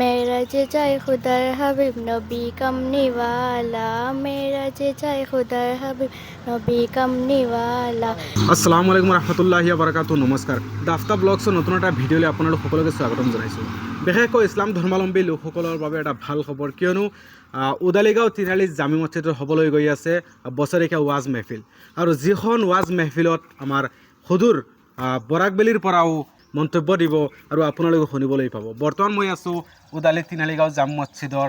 মেরা যে চাই খুদার হাবিব নবী কামনিওয়ালা মেরা যে চাই খুদার হাবিব নবী কামনিওয়ালা আসসালামু আলাইকুম ৰহমতুল্লাহি বাৰকাতু নমস্কাৰ দাফতা ব্লগছৰ নতুন এটা ভিডিঅ'লৈ আপোনালোক সকলোকে স্বাগতম জনাইছোঁ। বিশেষকৈ ইছলাম ধৰ্মাৱলম্বী লোকসকলৰ বাবে এটা ভালো খবৰ কিয়নো উদালিগাঁও তিনিআলি জামি মছজিদত হ'বলৈ গৈ আছে বছৰেকীয়া ৱাজ মেহফিল। আৰু যিখন ৱাজ মেহফিলত আমাৰ সুদূৰ বৰাকবেলিৰ পৰাও মন্তব্য দিব আৰু আপোনালোকে শুনিবলৈ পাব। বৰ্তমান মই আছোঁ উদালি তিনিআলিগাঁও জাম মছজিদৰ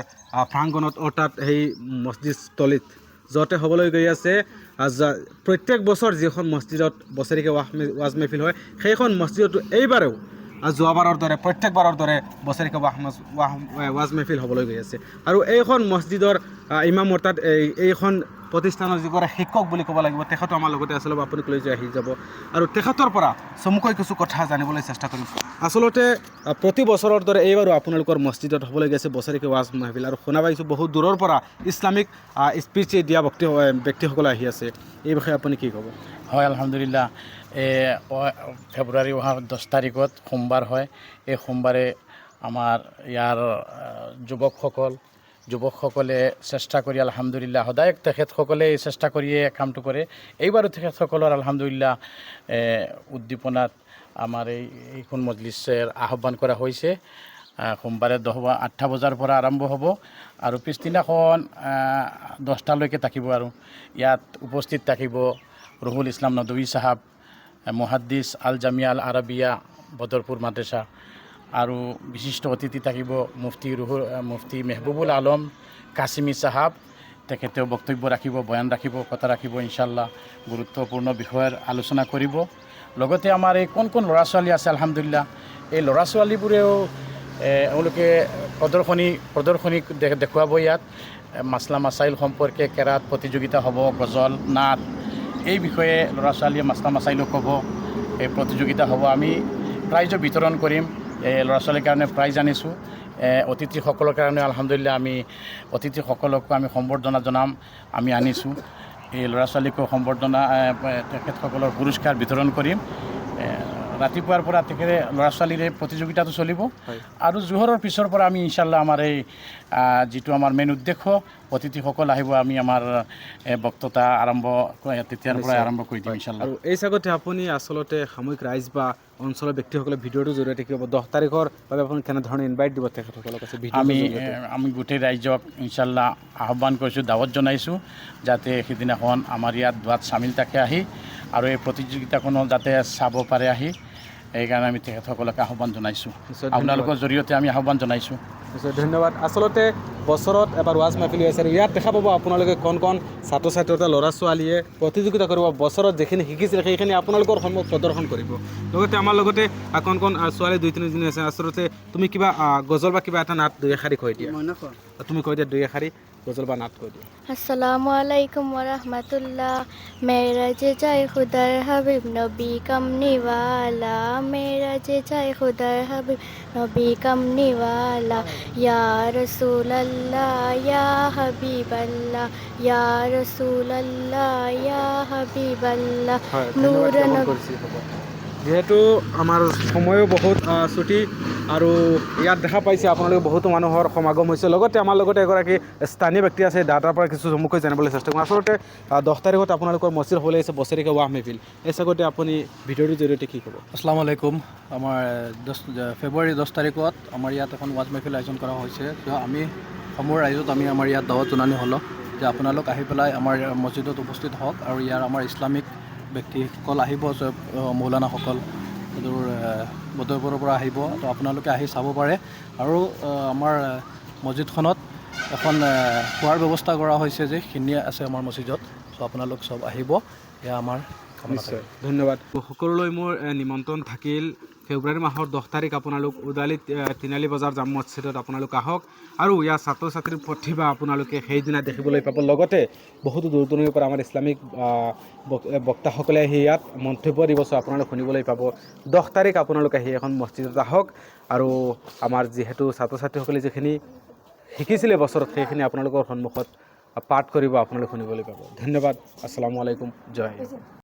প্ৰাংগণত অৰ্থাৎ সেই মছজিদস্থলীত। য'তে হ'বলৈ গৈ আছে প্ৰত্যেক বছৰ যিখন মছজিদত বছৰেকীয়া মে- ৱাজ মেহফিল হয় সেইখন মছজিদতো এইবাৰেও যোৱাবাৰৰ দৰে প্ৰত্যেকবাৰৰ দৰে বছৰেকীয়া ৱাহ ৱাহ- ৱাজ মেহফিল হ'বলৈ গৈ আছে। আৰু এইখন মছজিদৰ ইমাম অৰ্থাৎ এই এইখন প্ৰতিষ্ঠানৰ যিগৰাকী শিক্ষক বুলি ক'ব লাগিব তেখেতো আমাৰ লগতে আচলতে আপুনি যাই আহি যাব। আৰু তেখেতৰ পৰা চমুকৈ কিছু কথা জানিবলৈ চেষ্টা কৰিম। আচলতে প্ৰতি বছৰৰ দৰে এইবাৰো আপোনালোকৰ মছজিদত হ'বলৈ গৈছে বছৰেকীয়া ৱাজ মাহফিল আৰু শুনা পাইছোঁ বহুত দূৰৰ পৰা ইছলামিক স্পীচ দিয়া ব্যক্তি ব্যক্তিসকল আহি আছে। এই বিষয়ে আপুনি কি ক'ব? হয় আলহামদুলিল্লাহ। ফেব্ৰুৱাৰী অহা দহ তাৰিখত সোমবাৰ হয়। এই সোমবাৰে আমাৰ ইয়াৰ আহ, যুৱকসকলে চেষ্টা কৰি, আলহামদুলিল্লাহ, সদায় তেখেতসকলে চেষ্টা কৰিয়ে কামটো কৰে। এইবাৰো তেখেতসকলৰ, আলহামদুলিল্লাহ উদ্দীপনাত আমাৰ এই, এইখন মজলিচৰ আহ্বান কৰা হৈছে। সোমবাৰে দহ আঠটা বজাৰ পৰা আৰম্ভ হ'ব আৰু পিছদিনাখন দহটালৈকে থাকিব আৰু। ইয়াত উপস্থিত থাকিব রুহুল ইসলাম নদী সাহাব মহাদ্দিস আল জামিয়া আল আরবিয়া বদরপুর মাদ্রাসা আৰু বিশিষ্ট অতিথি থাকিব মুফতি ৰুহুল মুফতি মেহবুবুল আলম কাছিমি চাহাব তেখেতেও বক্তব্য ৰাখিব, বয়ান ৰাখিব, কথা ৰাখিব ইনশাল্লাহ গুৰুত্বপূৰ্ণ বিষয়ৰ আলোচনা কৰিব। লগতে আমাৰ এই কোন কোন ল'ৰা ছোৱালী আছে, আলহামদুলিল্লাহ, এই ল'ৰা ছোৱালীবোৰেও এওঁলোকে প্ৰদৰ্শনী প্ৰদৰ্শনী দেখুৱাব ইয়াত। মাছলা মাছাইল সম্পৰ্কে কেৰাত প্ৰতিযোগিতা হ'ব, গজল, নাট, এই বিষয়ে ল'ৰা ছোৱালীয়ে মাছলা মাছাইলো ক'ব, এই প্ৰতিযোগিতা হ'ব, আমি প্ৰাইজো বিতৰণ কৰিম। এই ল'ৰা ছোৱালীৰ কাৰণে প্ৰাইজ আনিছোঁ। অতিথিসকলৰ কাৰণে আলহামদুলিল্লাহ আমি, অতিথিসকলকো আমি সম্বৰ্ধনা জনাম, আমি আনিছোঁ। এই ল'ৰা ছোৱালীকো সম্বৰ্ধনা তেখেতসকলৰ পুৰস্কাৰ বিতৰণ কৰিম। ৰাতিপুৱাৰ পৰা তেখেতে ল'ৰা ছোৱালীৰ এই প্ৰতিযোগিতাটো চলিব। আৰু জোহৰৰ পিছৰ পৰা আমি ইনশাল্লাহ আমাৰ এই যিটো আমাৰ মেইন উদ্দেশ্য অতিথিসকল আহিব আমি আমাৰ বক্তৃতা আৰম্ভ তেতিয়াৰ পৰাই আৰম্ভ কৰি দিম ইনশাল্লাহ আৰু এই চাগতে আপুনি আচলতে সাময়িক ৰাইজ বা অঞ্চলৰ ব্যক্তিসকলে ভিডিঅ'টোৰ জৰিয়তে কি হ'ব দহ তাৰিখৰ বাবে আপুনি কেনেধৰণে ইনভাইট দিব তেখেতসকলক? আছে আমি আমি গোটেই ৰাইজক ইনশাল্লাহ আহ্বান কৰিছোঁ দাৱত জনাইছোঁ যাতে সিদিনাখন আমাৰ ইয়াত দোৱাত চামিল থাকে আহি আৰু এই প্ৰতিযোগিতাখনো যাতে চাব পাৰে আহি। সেইকাৰণে আমি তেখেতসকলক আহ্বান জনাইছোঁ। আপোনালোকৰ জৰিয়তে আমি আহ্বান জনাইছোঁ। ধন্যবাদ। আচলতে বছৰত এবাৰ ৱাজ মাহফিল আছে। আৰু ইয়াত দেখা পাব আপোনালোকে কণ কণ ছাত্ৰ ছাত্ৰী তথা ল'ৰা ছোৱালীয়ে প্ৰতিযোগিতা কৰিব। বছৰত যিখিনি শিকিছিল সেইখিনি আপোনালোকৰ সন্মুখ প্ৰদৰ্শন কৰিব। লগতে আমাৰ লগতে কণ কণ ছোৱালী দুই তিনিজনী আছে। আচলতে তুমি কিবা গজল বা কিবা এটা নাট দুই এশাৰী কৈ দিয়া। তুমি কৈ দিয়া দুই এশাৰী গজল বা নাট কৈ দিয়া আসসালামু আলাইকুম ওরহমতুল্লাহ মেরা যে চাই খুদার হাবিব নবী কামনিওয়ালা। মেরা যে চাই খুদার হাবিব নবী কামনিওয়ালা। ইয়া রসুল আল্লাহ ইয়া হাবিব আল্লাহ ইয়া রসুল আল্লাহ ইয়া হাবিব আল্লাহ হয় যিহেতু আমাৰ সময়ো বহুত ছুটি আৰু ইয়াত দেখা পাইছে আপোনালোকে বহুতো মানুহৰ সমাগম হৈছে। লগতে আমাৰ লগতে এগৰাকী স্থানীয় ব্যক্তি আছে দাদাৰ পৰা কিছু চমুকৈ জানিবলৈ চেষ্টা কৰিম আচলতে দহ তাৰিখত আপোনালোকৰ মছজিদ হ'বলৈ আছে বছৰেকীয়া ৱাহ মেহফিল এই চাগতে আপুনি ভিডিঅ'টোৰ জৰিয়তে কি ক'ব? আসসালামু আলাইকুম। আমাৰ দহ, ফেব্ৰুৱাৰী দহ তাৰিখত আমাৰ ইয়াত এখন ৱাজ মাহফিল আয়োজন কৰা হৈছে। আমি সমূহ ৰাইজত আমি আমাৰ ইয়াত দাৱত জনানি হ'লোঁ। যে আপোনালোক আহি পেলাই আমাৰ মছজিদত উপস্থিত হওক আৰু ইয়াৰ আমাৰ ইছলামিক ব্যক্তিসকল আহিব মৌলানাসকল। তোৰ বদৰপুৰৰ পৰা আহিব তো আপোনালোকে আহি চাব পাৰে। আৰু আমাৰ মছজিদখনত এখন খোৱাৰ ব্যৱস্থা কৰা হৈছে যে খিনিয়ে আছে আমাৰ মছজিদত। চ' আপোনালোক চব আহিব। এয়া আমাৰ। নিশ্চয়। ধন্যবাদ। সকলোলৈ মোৰ নিমন্ত্ৰণ থাকিল। ফেব্ৰুৱাৰী মাহৰ দহ তাৰিখ আপোনালোক ওদালি তিনিআলি বজাৰ জাম মছজিদত আপোনালোক আহক। আৰু ইয়াৰ ছাত্ৰ ছাত্ৰীৰ প্ৰতিভা আপোনালোকে সেইদিনা দেখিবলৈ পাব। লগতে বহুতো দূৰ দূৰণিৰ পৰা আমাৰ ইছলামিক বক্তাসকলে আহি ইয়াত মন্তব্য চ' আপোনালোক শুনিবলৈ পাব। দহ তাৰিখ আপোনালোকে আহি এখন মছজিদত আহক। আৰু আমাৰ যিহেতু ছাত্ৰ ছাত্ৰীসকলে যিখিনি শিকিছিলে বছৰত সেইখিনি আপোনালোকৰ সন্মুখত পাঠ কৰিব আপোনালোক শুনিবলৈ পাব। ধন্যবাদ। আসসালামু আলাইকুম। জয় হিন্দ।